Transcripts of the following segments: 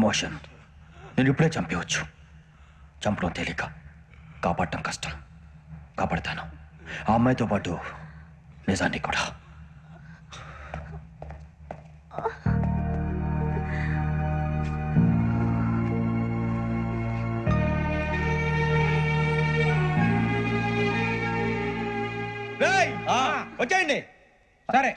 Emotion. నేను ఇప్పుడే చంపేయవచ్చు చంపడం తేలిక. కాపాడటం కష్టం. కాపాడతాను. ఆ అమ్మాయితో పాటు నిజాన్ని కూడా. వచ్చేయండి. సరే.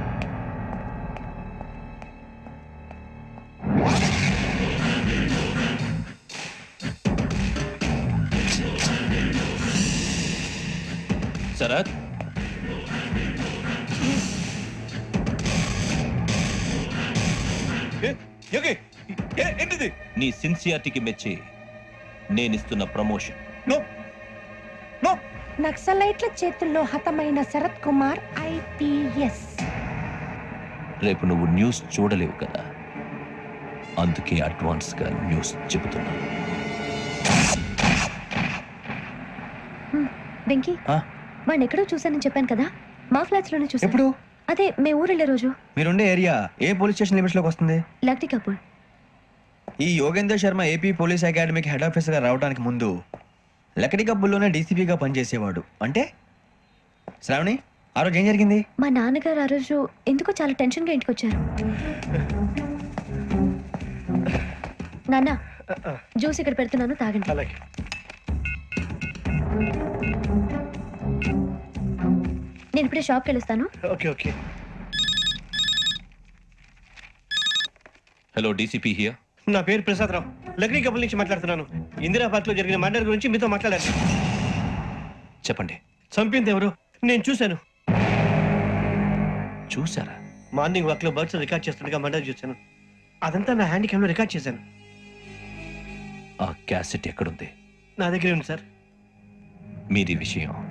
ఏంటిది? నీ సిన్సియారిటీకి మెచ్చి నేనిస్తున్న ప్రమోషన్. No no. నక్సలైట్ల చేతుల్లో హతమైన శరత్ కుమార్ ఐపీఎస్. రేపు నువ్వు న్యూస్ చూడలేవు కదా? అందుకే అడ్వాన్స్గా న్యూస్ చెబుతున్నా. వెంకీ. ఆ? వాడిని ఎక్కడో చూశానని చెప్పాను కదా? మా ఫ్లాట్స్లోనే చూసాను ఎప్పుడు? అదే మేము ఊరు వెళ్ళే రోజు. మీరుండే ఏరియా ఏ పోలీస్ స్టేషన్ లిమిట్స్లోకి వస్తుంది? లక్టీ కపూర్. ఈ యోగేందర్ శర్మ ఏపీ పోలీస్ అకాడమీకి హెడ్ ఆఫీసర్గా రావడానికి ముందు లకడి కబ్బుల్లోనే డీసీపీగా పనిచేసేవాడు. అంటే? శ్రావణి ఆ రోజు ఏం జరిగింది? మా నాన్నగారు ఆ రోజు ఎందుకో చాలా టెన్షన్గా ఇంటికి వచ్చారు. నాన్న జ్యూస్ ఇక్కడ పెడుతున్నాను తాగండి. అలాగే. నేను ఇప్పుడే షాప్కి వెళ్ళొస్తాను okay okay. Hello DCP here నా పేరు ప్రసాద్ రావు. లగ్నీ కపుల్ నుంచి మాట్లాడుతున్నాను. ఇందిరా పార్క్లో జరిగిన మర్డర్ గురించి మీతో మాట్లాడారు చెప్పండి. చంపింది ఎవరు? నేను చూశాను. చూసారా మార్నింగ్ వాక్లో బర్డ్స్ రికార్డ్ చేస్తుండగా మర్డర్ చూశాను. అదంతా నా హ్యాండ్ క్యామ్లో రికార్డ్ చేశాను. ఆ క్యాసెట్ ఎక్కడుంది? నా దగ్గరే ఉంది సార్. మీది విషయం.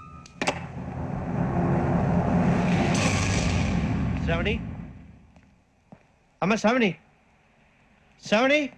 Sravani? అమ్మ శ్రావణి? శ్రావణి?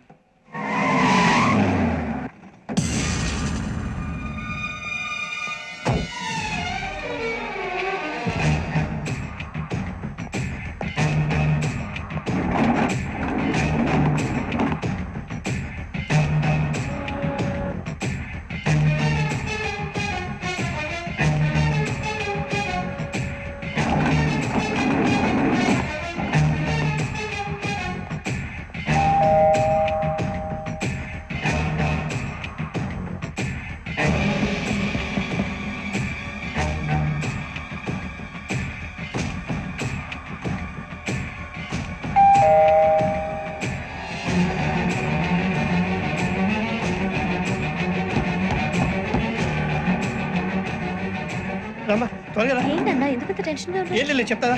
రమ్మా త్వరగా రా ఏంటన్నా ఎందుకంత టెన్షన్గా ఉన్నారు? ఏం లేదు చెప్తాదా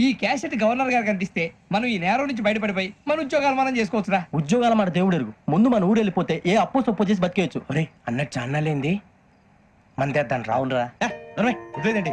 ఈ క్యాసెట్ గవర్నర్ గారికి అందిస్తే మనం ఈ నేరం నుంచి బయటపడిపోయి మన ఉద్యోగాలు మనం చేసుకోవచ్చురా. ఉద్యోగాల మాట దేవుడు ఎరుగు. ముందు మన ఊరు వెళ్ళిపోతే ఏ అప్పు సొప్పు చేసి బతికేయచ్చు. ఒరే అన్నట్టు చాన్నాలేంది? మన తెద్దాను రావునరా. వదిలేదండి